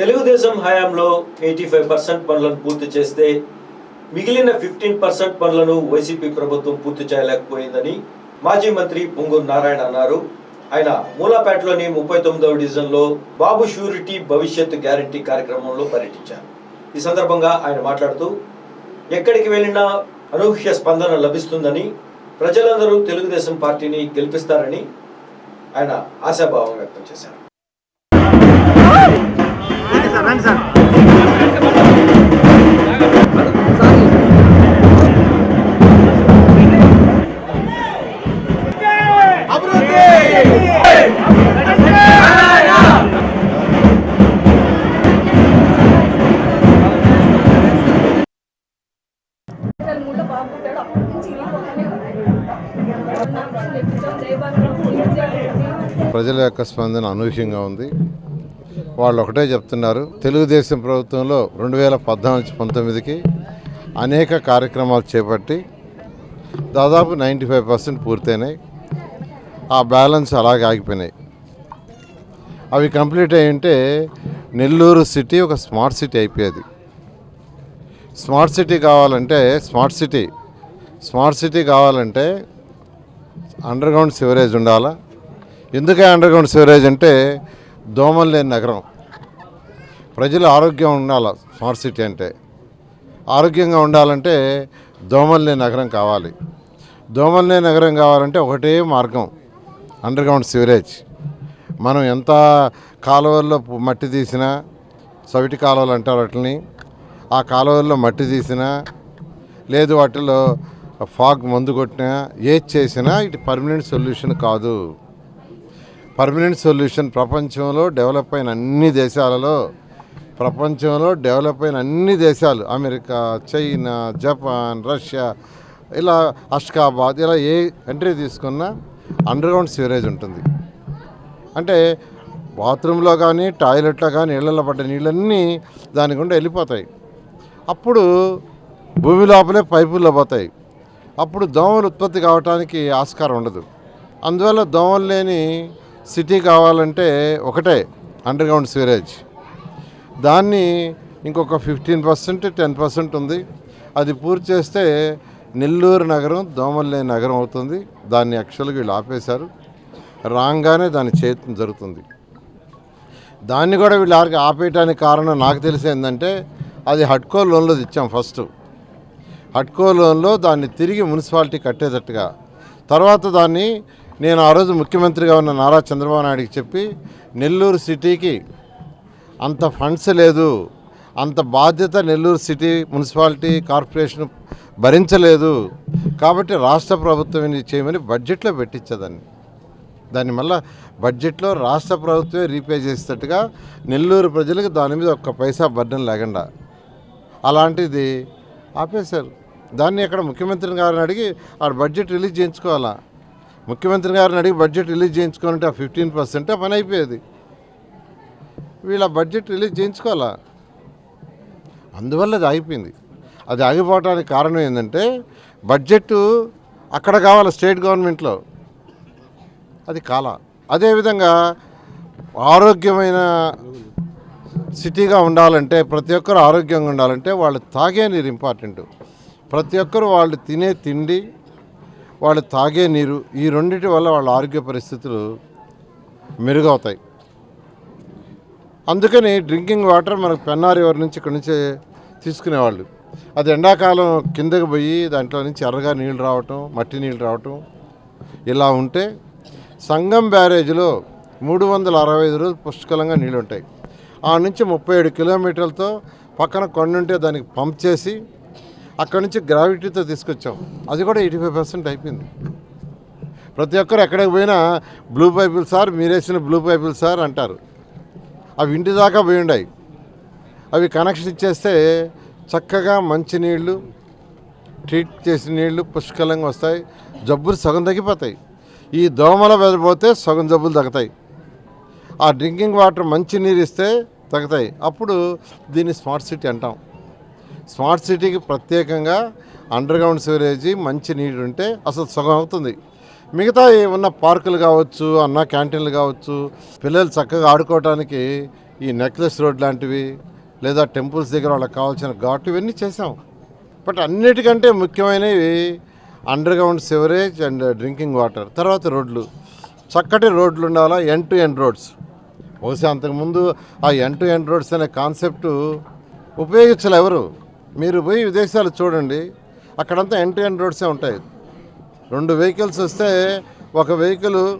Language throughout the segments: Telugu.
తెలుగుదేశం హయాంలో ఎయిటీ ఫైవ్ పర్సెంట్ పనులను పూర్తి చేస్తే మిగిలిన ఫిఫ్టీన్ పర్సెంట్ పనులను వైసీపీ ప్రభుత్వం పూర్తి చేయలేకపోయిందని మాజీ మంత్రి పొంగూరు నారాయణ అన్నారు. ఆయన మూలాపేటలోని ముప్పై తొమ్మిదవ డివిజన్లో బాబు షూరిటీ భవిష్యత్తు గ్యారంటీ కార్యక్రమంలో పర్యటించారు. ఈ సందర్భంగా ఆయన మాట్లాడుతూ ఎక్కడికి వెళ్ళినా అనూహ్య స్పందన లభిస్తుందని ప్రజలందరూ తెలుగుదేశం పార్టీని గెలిపిస్తారని ఆయన ఆశాభావం వ్యక్తం చేశారు. జయబాబు ప్రజల యొక్క స్పందన అనూహ్యంగా ఉంది. వాళ్ళు ఒకటే చెప్తున్నారు. తెలుగుదేశం ప్రభుత్వంలో రెండు వేల పద్నాలుగు పంతొమ్మిదికి అనేక కార్యక్రమాలు చేపట్టి దాదాపు నైంటీ ఫైవ్ పర్సెంట్ పూర్తయినాయి. ఆ బ్యాలెన్స్ అలాగే ఆగిపోయినాయి. అవి కంప్లీట్ అయ్యింటే నెల్లూరు సిటీ ఒక స్మార్ట్ సిటీ అయిపోయేది. స్మార్ట్ సిటీ కావాలంటే స్మార్ట్ సిటీ స్మార్ట్ సిటీ కావాలంటే అండర్గ్రౌండ్ సివరేజ్ ఉండాలా? ఎందుకే అండర్గ్రౌండ్ సివరేజ్ అంటే దోమలు లేని నగరం. ప్రజలు ఆరోగ్యం ఉండాలి స్మార్ట్ సిటీ అంటే. ఆరోగ్యంగా ఉండాలంటే దోమల్నే నగరం కావాలి. దోమల్నే నగరం కావాలంటే ఒకటే మార్గం అండర్ గ్రౌండ్ సివరేజ్ మనం ఎంత కాలువల్లో మట్టి తీసినా సవిటి కాలువలు అంటారు వాటిని ఆ కాలువల్లో మట్టి తీసినా లేదు వాటిలో ఫాగ్ మందు కొట్టినా ఏది చేసినా ఇటు పర్మనెంట్ సొల్యూషన్ కాదు. పర్మనెంట్ సొల్యూషన్ ప్రపంచంలో డెవలప్ అయిన అన్ని దేశాలలో ప్రపంచంలో డెవలప్ అయిన అన్ని దేశాలు అమెరికా చైనా జపాన్ రష్యా ఇలా అష్కాబాద్ ఇలా ఏ కంట్రీ తీసుకున్నా అండర్గ్రౌండ్ సివరేజ్ ఉంటుంది. అంటే బాత్రూంలో కానీ టాయిలెట్లో కానీ నీళ్ళల్లో పడ్డ నీళ్ళన్నీ దాని గుండా వెళ్ళిపోతాయి. అప్పుడు భూమి లోపలే పైపుల్లో పోతాయి. అప్పుడు దోమలు ఉత్పత్తి కావడానికి ఆస్కారం ఉండదు. అందువల్ల దోమలు లేని సిటీ కావాలంటే ఒకటే అండర్గ్రౌండ్ సివరేజ్ దాన్ని ఇంకొక ఫిఫ్టీన్ పర్సెంట్ టెన్ పర్సెంట్ ఉంది. అది పూర్తి చేస్తే నెల్లూరు నగరం దోమల్లే నగరం అవుతుంది. దాన్ని యాక్చువల్గా వీళ్ళు ఆపేశారు. రాగానే దాన్ని చేతి జరుగుతుంది. దాన్ని కూడా వీళ్ళు ఆపేయటానికి కారణం నాకు తెలిసిందంటే అది హడ్కో లోన్లో ఇచ్చాం ఫస్ట్. హడ్కో లోన్లో దాన్ని తిరిగి మున్సిపాలిటీ కట్టేటట్టుగా. తర్వాత దాన్ని నేను ఆ రోజు ముఖ్యమంత్రిగా ఉన్న నారా చంద్రబాబు నాయుడికి చెప్పి నెల్లూరు సిటీకి అంత ఫండ్స్ లేదు. అంత బాధ్యత నెల్లూరు సిటీ మున్సిపాలిటీ కార్పొరేషన్ భరించలేదు. కాబట్టి రాష్ట్ర ప్రభుత్వం ఇది చేయమని బడ్జెట్లో పెట్టించదాన్ని దాన్ని మళ్ళా బడ్జెట్లో రాష్ట్ర ప్రభుత్వమే రీపే చేసేటట్టుగా నెల్లూరు ప్రజలకు దాని మీద ఒక్క పైసా బర్డన్ లేకుండా. అలాంటిది ఆపేశారు. దాన్ని అక్కడ ముఖ్యమంత్రి గారిని అడిగి ఆ బడ్జెట్ రిలీజ్ చేయించుకోవాలా? ముఖ్యమంత్రి గారిని అడిగి బడ్జెట్ రిలీజ్ చేయించుకోవాలంటే ఆ ఫిఫ్టీన్ పర్సెంట్ ఆ పని అయిపోయేది. వీళ్ళ బడ్జెట్ రిలీజ్ చేయించుకోవాలా? అందువల్ల అది ఆగిపోయింది. అది ఆగిపోవడానికి కారణం ఏంటంటే బడ్జెట్ అక్కడ కావాలి స్టేట్ గవర్నమెంట్లో. అది కాల. అదేవిధంగా ఆరోగ్యమైన సిటీగా ఉండాలంటే ప్రతి ఒక్కరు ఆరోగ్యంగా ఉండాలంటే వాళ్ళు తాగే నీరు ఇంపార్టెంట్. ప్రతి ఒక్కరు వాళ్ళు తినే తిండి వాళ్ళు తాగే నీరు ఈ రెండింటి వల్ల వాళ్ళ ఆరోగ్య పరిస్థితులు మెరుగవుతాయి. అందుకని డ్రింకింగ్ వాటర్ మనకు పెన్నా రివర్ నుంచి ఇక్కడ నుంచి తీసుకునేవాళ్ళు. అది ఎండాకాలం కిందకి పోయి దాంట్లో నుంచి ఎర్రగా నీళ్ళు రావటం మట్టి నీళ్ళు రావటం ఇలా ఉంటే సంగం బ్యారేజ్లో మూడు వందల అరవై ఐదు రోజులు పుష్కలంగా నీళ్ళు ఉంటాయి ఆ నుంచి ముప్పై ఏడు కిలోమీటర్లతో పక్కన కొండ ఉంటే దానికి పంప్ చేసి అక్కడి నుంచి గ్రావిటీతో తీసుకొచ్చాం. అది కూడా ఎయిటీ ఫైవ్ పర్సెంట్ అయిపోయింది. ప్రతి ఒక్కరు ఎక్కడికి పోయినా బ్లూ పైపులు సార్ మీరేసిన బ్లూ పైపులు సార్ అంటారు. అవి ఇంటి దాకా పోయి ఉన్నాయి అవి కనెక్షన్ ఇచ్చేస్తే చక్కగా మంచినీళ్ళు ట్రీట్ చేసిన నీళ్ళు పుష్కలంగా వస్తాయి. జబ్బులు సగం తగ్గిపోతాయి. ఈ దోమల వెళ్ళిపోతే సగం జబ్బులు తగ్గుతాయి. ఆ డ్రింకింగ్ వాటర్ మంచి నీరు ఇస్తే తగ్గుతాయి. అప్పుడు దీన్ని స్మార్ట్ సిటీ అంటాం. స్మార్ట్ సిటీకి ప్రత్యేకంగా అండర్ గ్రౌండ్ సివరేజీ మంచి నీరు ఉంటే అసలు సగం అవుతుంది. మిగతా ఉన్న పార్కులు కావచ్చు అన్న క్యాంటీన్లు కావచ్చు పిల్లలు చక్కగా ఆడుకోవడానికి ఈ నెక్లెస్ రోడ్ లాంటివి లేదా టెంపుల్స్ దగ్గర వాళ్ళకి కావాల్సిన ఘాట్ ఇవన్నీ చేసాం బట్ అన్నిటికంటే ముఖ్యమైనవి under ground sewerage and drinking water తర్వాత రోడ్లు. చక్కటి రోడ్లు ఉండాలా? ఎన్ టు ఎండ్ రోడ్స్ బహుశా అంతకుముందు ఆ ఎన్ టు ఎండ్ రోడ్స్ అనే కాన్సెప్ట్ ఉపయోగించలే ఎవరు? మీరు పోయి విదేశాలు చూడండి. అక్కడంతా ఎన్ టు ఎండ్ రోడ్సే ఉంటాయి. రెండు వెహికల్స్ వస్తే ఒక వెహికల్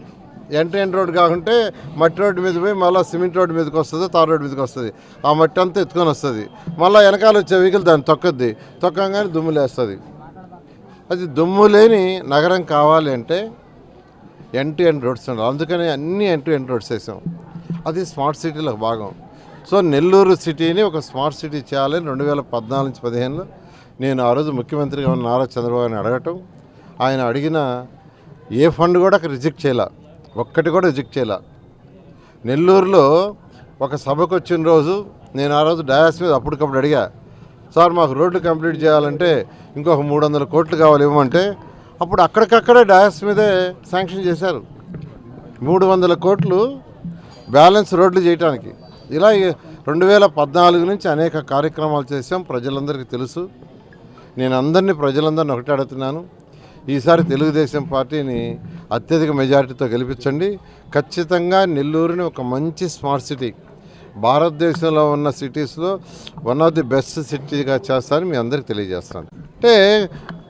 ఎంట్రీ ఎండ్ రోడ్ కాకుంటే మట్టి రోడ్డు మీద పోయి మళ్ళీ సిమెంట్ రోడ్డు మీదకి వస్తుంది తార్ రోడ్డు మీదకి వస్తుంది. ఆ మట్టి అంతా ఎత్తుకొని వస్తుంది. మళ్ళీ వెనకాల వచ్చే వెహికల్ దాన్ని తొక్కద్ది. తొక్కగానే దుమ్ము లేస్తుంది. అది దుమ్ము లేని నగరం కావాలి అంటే ఎన్ టు ఎండ్ రోడ్స్ ఉండాలి. అందుకని అన్ని ఎన్ టు ఎండ్ రోడ్స్ వేసాం. అది స్మార్ట్ సిటీలో భాగం. సో నెల్లూరు సిటీని ఒక స్మార్ట్ సిటీ చేయాలని రెండు వేల పద్నాలుగు నుంచి పదిహేనులో నేను ఆ రోజు ముఖ్యమంత్రిగా ఉన్న నారా చంద్రబాబుని అడగటం ఆయన అడిగిన ఏ ఫండ్ కూడా అక్కడ రిజెక్ట్ చేయాల. ఒక్కటి కూడా రిజెక్ట్ చేయాల. నెల్లూరులో ఒక సభకు వచ్చిన రోజు నేను ఆ రోజు డయాస్ మీద అప్పటికప్పుడు అడిగా సార్ మాకు రోడ్లు కంప్లీట్ చేయాలంటే ఇంకొక మూడు వందల కోట్లు కావాలి ఇవ్వమంటే అప్పుడు అక్కడికక్కడే డయాస్ మీదే శాంక్షన్ చేశారు. మూడు వందల కోట్లు బ్యాలెన్స్ రోడ్లు చేయడానికి ఇలా రెండు వేల పద్నాలుగు నుంచి అనేక కార్యక్రమాలు చేసాం ప్రజలందరికీ తెలుసు. నేను అందరినీ ప్రజలందరినీ ఒకటే అడుగుతున్నాను. ఈసారి తెలుగుదేశం పార్టీని అత్యధిక మెజారిటీతో గెలిపించండి. ఖచ్చితంగా నెల్లూరుని ఒక మంచి స్మార్ట్ సిటీ భారతదేశంలో ఉన్న సిటీస్లో వన్ ఆఫ్ ది బెస్ట్ సిటీగా చేస్తారని మీ అందరికి తెలియజేస్తాను. అంటే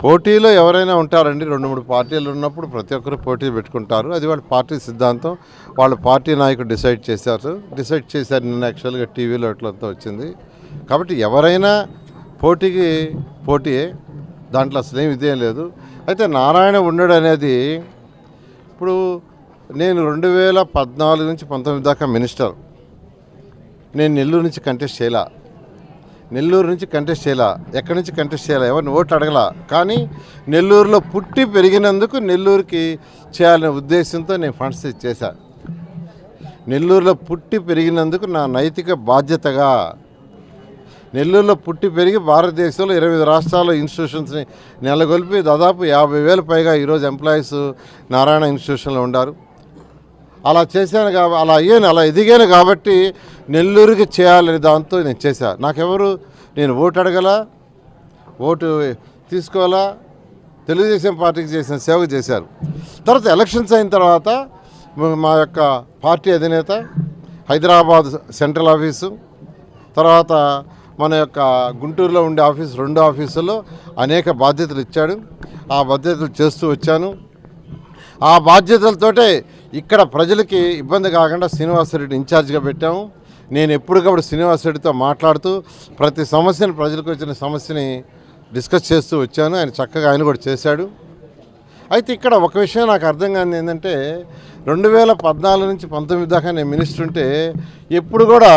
పోటీలో ఎవరైనా ఉంటారండి రెండు మూడు పార్టీలు ఉన్నప్పుడు ప్రతి ఒక్కరు పోటీ పెట్టుకుంటారు. అది వాళ్ళ పార్టీ సిద్ధాంతం. వాళ్ళ పార్టీ నాయకుడు డిసైడ్ చేశారు. డిసైడ్ చేశారు నిన్న యాక్చువల్గా టీవీలో ఎట్లంతా వచ్చింది. కాబట్టి ఎవరైనా పోటీకి పోటీయే దాంట్లో అసలు ఏం ఇదేం లేదు. అయితే నారాయణ ఉండడు అనేది ఇప్పుడు నేను రెండు వేల పద్నాలుగు నుంచి పంతొమ్మిది దాకా మినిస్టర్. నేను నెల్లూరు నుంచి కంటెస్ట్ చేయలా. నెల్లూరు నుంచి కంటెస్ట్ చేయలా. ఎక్కడి నుంచి కంటెస్ట్ చేయాలా? ఎవరిని ఓట్లు అడగలా? కానీ నెల్లూరులో పుట్టి పెరిగినందుకు నెల్లూరుకి చేయాలనే ఉద్దేశంతో నేను ఫండ్స్ చేశాను నెల్లూరులో పుట్టి పెరిగినందుకు నా నైతిక బాధ్యతగా నెల్లూరులో పుట్టి పెరిగి భారతదేశంలో ఇరవై ఐదు రాష్ట్రాల్లో ఇన్స్టిట్యూషన్స్ని నెలకొల్పి దాదాపు యాభై వేల పైగా ఈరోజు ఎంప్లాయీస్ నారాయణ ఇన్స్టిట్యూషన్లో ఉండారు. అలా చేశాను కాబట్టి అలా అయ్యాను అలా ఎదిగాను కాబట్టి నెల్లూరుకి చేయాలని దాంతో నేను చేశాను నాకెవరు నేను ఓటు అడగల ఓటు తీసుకోవాలా తెలుగుదేశం పార్టీకి చేసిన సేవ చేశారు. తర్వాత ఎలక్షన్స్ అయిన తర్వాత మా యొక్క పార్టీ అధినేత హైదరాబాద్ సెంట్రల్ ఆఫీసు తర్వాత మన యొక్క గుంటూరులో ఉండే ఆఫీస్ రెండు ఆఫీసుల్లో అనేక బాధ్యతలు ఇచ్చాడు. ఆ బాధ్యతలు చేస్తూ వచ్చాను. ఆ బాధ్యతలతోటే ఇక్కడ ప్రజలకి ఇబ్బంది కాకుండా శ్రీనివాసరెడ్డి ఇన్ఛార్జ్గా పెట్టాము. నేను ఎప్పటికప్పుడు శ్రీనివాసరెడ్డితో మాట్లాడుతూ ప్రతి సమస్యను ప్రజలకు వచ్చిన సమస్యని డిస్కస్ చేస్తూ వచ్చాను. ఆయన చక్కగా ఆయన కూడా చేశాడు. అయితే ఇక్కడ ఒక విషయం నాకు అర్థం కాని ఏంటంటే రెండు వేల పద్నాలుగు నుంచి పంతొమ్మిది దాకా నేను మినిస్టర్ ఉంటే ఎప్పుడు కూడా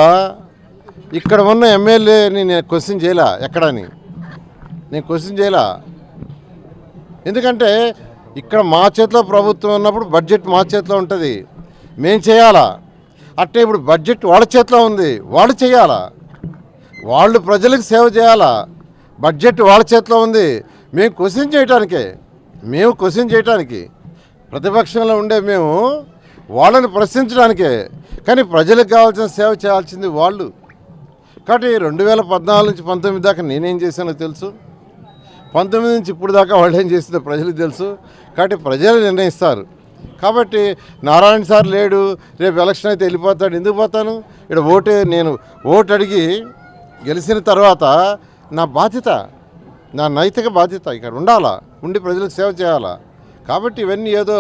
ఇక్కడ ఉన్న ఎమ్మెల్యేని నేను క్వశ్చన్ చేయలా ఎక్కడని? నేను క్వశ్చన్ చేయలా? ఎందుకంటే ఇక్కడ మా చేతిలో ప్రభుత్వం ఉన్నప్పుడు బడ్జెట్ మా చేతిలో ఉంటుంది. మేము చేయాలా? అట్టే ఇప్పుడు బడ్జెట్ వాళ్ళ చేతిలో ఉంది. వాళ్ళు చేయాలా? వాళ్ళు ప్రజలకు సేవ చేయాలా? బడ్జెట్ వాళ్ళ చేతిలో ఉంది. మేము క్వశ్చన్ చేయటానికే. మేము క్వశ్చన్ చేయటానికి. ప్రతిపక్షంలో ఉండే మేము వాళ్ళని ప్రశ్నించడానికే. కానీ ప్రజలకు కావాల్సిన సేవ చేయాల్సింది వాళ్ళు. కాబట్టి రెండు వేల పద్నాలుగు నుంచి పంతొమ్మిది దాకా నేనేం చేశానో తెలుసు. పంతొమ్మిది నుంచి ఇప్పుడు దాకా వాళ్ళు ఏం చేసిందో ప్రజలకు తెలుసు. కాబట్టి ప్రజలు నిర్ణయిస్తారు. కాబట్టి నారాయణ సార్ లేడు రేపు ఎలక్షన్ అయితే వెళ్ళిపోతాడు ఎందుకు పోతాను? ఇక్కడ ఓటే నేను ఓటు అడిగి గెలిచిన తర్వాత నా బాధ్యత నా నైతిక బాధ్యత ఇక్కడ ఉండాలా? ఉండి ప్రజలకు సేవ చేయాలా? కాబట్టి ఇవన్నీ ఏదో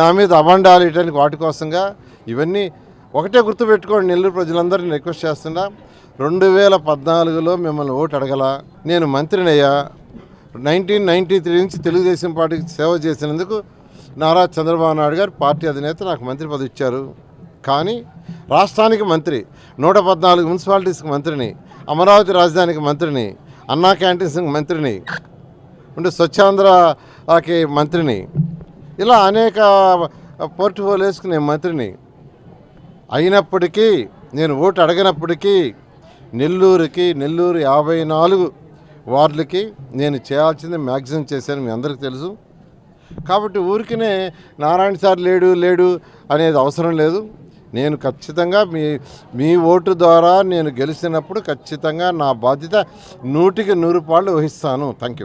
నా మీద అబండాలు ఇవ్వడానికి వాటి కోసంగా ఇవన్నీ ఒకటే గుర్తుపెట్టుకోండి నెల్లూరు ప్రజలందరినీ రిక్వెస్ట్ చేస్తున్నా రెండు వేల పద్నాలుగులో మిమ్మల్ని ఓటు అడగల. నేను మంత్రినయ్యా. నైన్టీన్ నైన్టీ త్రీ నుంచి తెలుగుదేశం పార్టీకి సేవ చేసినందుకు నారా చంద్రబాబు నాయుడు గారు పార్టీ అధినేత నాకు మంత్రి పదవి ఇచ్చారు. కానీ రాష్ట్రానికి మంత్రి నూట పద్నాలుగు మున్సిపాలిటీస్కి మంత్రిని అమరావతి రాజధానికి మంత్రిని అన్నా క్యాంటీన్స్కి మంత్రిని ఉండే స్వచ్ఛాంధ్రకి మంత్రిని ఇలా అనేక పోర్ట్ఫోలియోస్కి నేను మంత్రిని. అయినప్పటికీ నేను ఓటు అడగనప్పటికీ నెల్లూరుకి నెల్లూరు యాభై నాలుగు వార్డులకి నేను చేయాల్సింది మ్యాక్సిమం చేశాను మీ అందరికీ తెలుసు. కాబట్టి ఊరికినే నారాయణ సార్ లేడు లేడు అనేది అవసరం లేదు. నేను ఖచ్చితంగా మీ మీ ఓటు ద్వారా నేను గెలిచినప్పుడు ఖచ్చితంగా నా బాధ్యత నూటికి నూరు పాళ్ళు వహిస్తాను. Thank you